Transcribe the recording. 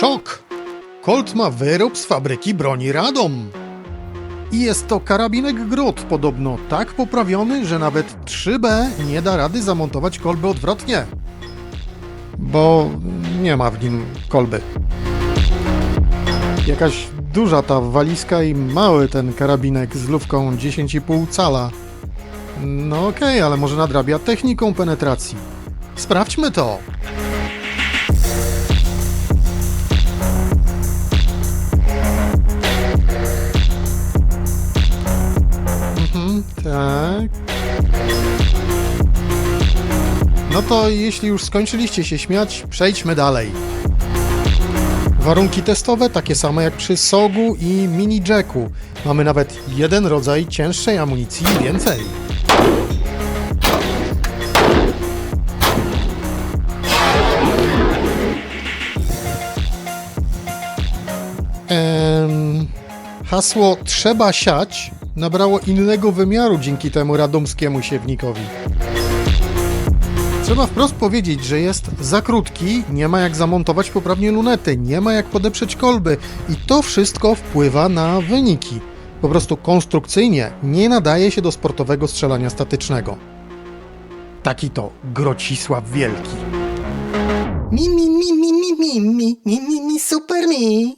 Szok! Colt ma wyrób z fabryki broni Radom. I jest to karabinek Grot, podobno tak poprawiony, że nawet 3B nie da rady zamontować kolby odwrotnie. Bo nie ma w nim kolby. Jakaś duża ta walizka i mały ten karabinek z lufką 10,5 cala. No okej, ale może nadrabia techniką penetracji. Sprawdźmy to. Tak. No to jeśli już skończyliście się śmiać, przejdźmy dalej. Warunki testowe takie same jak przy Sogu i Mini Jacku. Mamy nawet jeden rodzaj cięższej amunicji więcej. Em, hasło trzeba siać nabrało innego wymiaru dzięki temu radomskiemu siewnikowi. Trzeba wprost powiedzieć, że jest za krótki, nie ma jak zamontować poprawnie lunety, nie ma jak podeprzeć kolby i to wszystko wpływa na wyniki. Po prostu konstrukcyjnie nie nadaje się do sportowego strzelania statycznego. Taki to Grocisław Wielki. Mi, mi, mi, mi, mi, mi, mi, mi, mi, super mi.